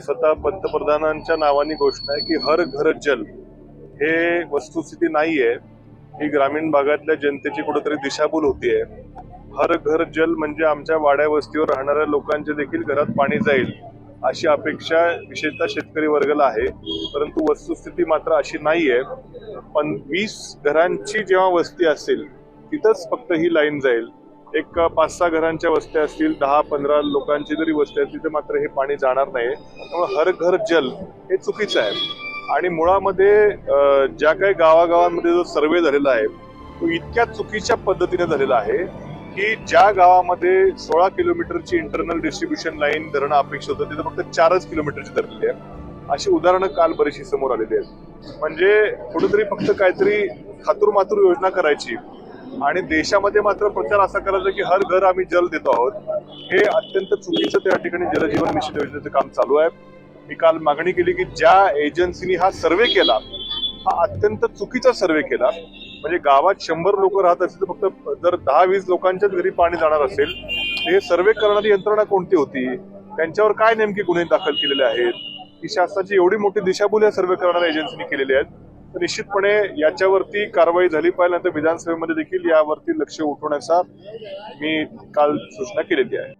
स्वतः पंतप्रधानांच्या नावाने घोषणा आहे की हर घर जल हे वस्तुस्थिती नाहीये. ही ग्रामीण भागातल्या जनतेची कुठेतरी दिशाभूल होतीये. हर घर जल म्हणजे आमच्या वाड्या वस्तीवर राहणाऱ्या लोकांच्या देखील घरात पाणी जाईल अशी अपेक्षा विशेषतः शेतकरी वर्गाला आहे. परंतु वस्तुस्थिती मात्र अशी नाहीये. पण वीस घरांची जेव्हा वस्ती असेल तिथंच फक्त ही लाईन जाईल. एक पाच सहा घरांच्या वस्त्या असतील दहा पंधरा लोकांची जरी वस्ती असतील तर मात्र हे पाणी जाणार नाही. त्यामुळे हर घर जल हे चुकीचं आहे. आणि मुळामध्ये ज्या काही गावागावांमध्ये जो सर्वे झालेला आहे तो इतक्या चुकीच्या पद्धतीने झालेला आहे की ज्या गावामध्ये सोळा किलोमीटरची इंटरनल डिस्ट्रीब्युशन लाईन धरणं अपेक्षित होतं तिथं फक्त चारच किलोमीटरची धरलेली आहे. अशी उदाहरणं काल बरीचशी समोर आलेली आहेत. म्हणजे कुठेतरी फक्त काहीतरी खातूर योजना करायची आणि देशामध्ये मात्र प्रचार असा करायचा की हर घर आम्ही जल देतो आहोत. हे अत्यंत चुकीचं त्या ठिकाणी जलजीवन मिशन योजनेचं काम चालू आहे. मी काल मागणी केली की ज्या एजन्सीनी हा सर्वे केला हा अत्यंत चुकीचा सर्वे केला. म्हणजे गावात शंभर लोक राहत असतील तर फक्त जर दहा वीस लोकांच्याच घरी पाणी जाणार असेल तर हे सर्वे करणारी यंत्रणा कोणती होती? त्यांच्यावर काय नेमके गुन्हे दाखल केलेले आहेत? ही शासनाची एवढी मोठी दिशाभूल या सर्वे करणाऱ्या एजन्सीनी केलेली आहेत. निश्चितपणे याच्यावरती कारवाई झाली पाहिजे नंतर विधानसभेमध्ये देखील यावरती लक्ष उठवण्याचा मी काल सूचना केलेली आहे.